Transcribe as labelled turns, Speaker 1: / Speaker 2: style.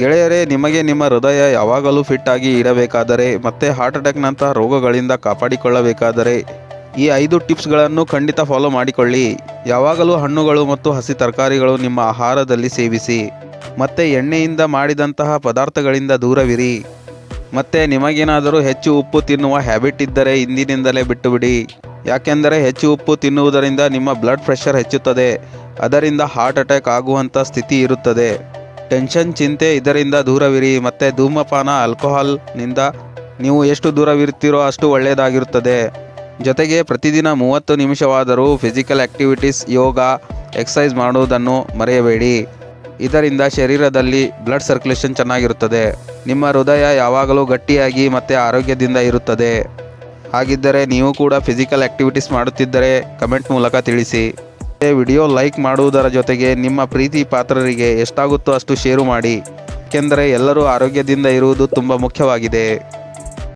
Speaker 1: ಗೆಳೆಯರೇ, ನಿಮಗೆ ನಿಮ್ಮ ಹೃದಯ ಯಾವಾಗಲೂ ಫಿಟ್ ಆಗಿ ಇರಬೇಕಾದರೆ ಮತ್ತೆ ಹಾರ್ಟ್ ಅಟ್ಯಾಕ್ನಂತಹ ರೋಗಗಳಿಂದ ಕಾಪಾಡಿಕೊಳ್ಳಬೇಕಾದರೆ ಈ ಐದು ಟಿಪ್ಸ್ಗಳನ್ನು ಖಂಡಿತ ಫಾಲೋ ಮಾಡಿಕೊಳ್ಳಿ. ಯಾವಾಗಲೂ ಹಣ್ಣುಗಳು ಮತ್ತು ಹಸಿ ತರಕಾರಿಗಳು ನಿಮ್ಮ ಆಹಾರದಲ್ಲಿ ಸೇವಿಸಿ. ಮತ್ತೆ ಎಣ್ಣೆಯಿಂದ ಮಾಡಿದಂತಹ ಪದಾರ್ಥಗಳಿಂದ ದೂರವಿರಿ. ಮತ್ತೆ ನಿಮಗೇನಾದರೂ ಹೆಚ್ಚು ಉಪ್ಪು ತಿನ್ನುವ ಹ್ಯಾಬಿಟ್ ಇದ್ದರೆ ಇಂದಿನಿಂದಲೇ ಬಿಟ್ಟುಬಿಡಿ. ಯಾಕೆಂದರೆ ಹೆಚ್ಚು ಉಪ್ಪು ತಿನ್ನುವುದರಿಂದ ನಿಮ್ಮ ಬ್ಲಡ್ ಪ್ರೆಷರ್ ಹೆಚ್ಚುತ್ತದೆ. ಅದರಿಂದ ಹಾರ್ಟ್ ಅಟ್ಯಾಕ್ ಆಗುವಂಥ ಸ್ಥಿತಿ ಇರುತ್ತದೆ. ಟೆನ್ಷನ್, ಚಿಂತೆ ಇದರಿಂದ ದೂರವಿರಿ, ಮತ್ತು ಧೂಮಪಾನ ಆಲ್ಕೋಹಾಲ್ನಿಂದ ನೀವು ಎಷ್ಟು ದೂರವಿರುತ್ತೀರೋ ಅಷ್ಟು ಒಳ್ಳೆಯದಾಗಿರುತ್ತದೆ. ಜೊತೆಗೆ ಪ್ರತಿದಿನ ಮೂವತ್ತು ನಿಮಿಷವಾದರೂ ಫಿಸಿಕಲ್ ಆ್ಯಕ್ಟಿವಿಟೀಸ್ ಯೋಗ ಎಕ್ಸಸೈಸ್ ಮಾಡುವುದನ್ನು ಮರೆಯಬೇಡಿ. ಇದರಿಂದ ಶರೀರದಲ್ಲಿ ಬ್ಲಡ್ ಸರ್ಕ್ಯುಲೇಷನ್ ಚೆನ್ನಾಗಿರುತ್ತದೆ. ನಿಮ್ಮ ಹೃದಯ ಯಾವಾಗಲೂ ಗಟ್ಟಿಯಾಗಿ ಮತ್ತು ಆರೋಗ್ಯದಿಂದ ಇರುತ್ತದೆ. ಹಾಗಿದ್ದರೆ ನೀವು ಕೂಡ ಫಿಸಿಕಲ್ ಆ್ಯಕ್ಟಿವಿಟೀಸ್ ಮಾಡುತ್ತಿದ್ದರೆ ಕಮೆಂಟ್ ಮೂಲಕ ತಿಳಿಸಿ. ವಿಡಿಯೋ ಲೈಕ್ ಮಾಡುವುದರ ಜೊತೆಗೆ ನಿಮ್ಮ ಪ್ರೀತಿ ಪಾತ್ರರಿಗೆ ಎಷ್ಟಾಗುತ್ತೋ ಅಷ್ಟು ಶೇರು ಮಾಡಿ. ಏಕೆಂದರೆ ಎಲ್ಲರೂ ಆರೋಗ್ಯದಿಂದ ಇರುವುದು ತುಂಬ ಮುಖ್ಯವಾಗಿದೆ.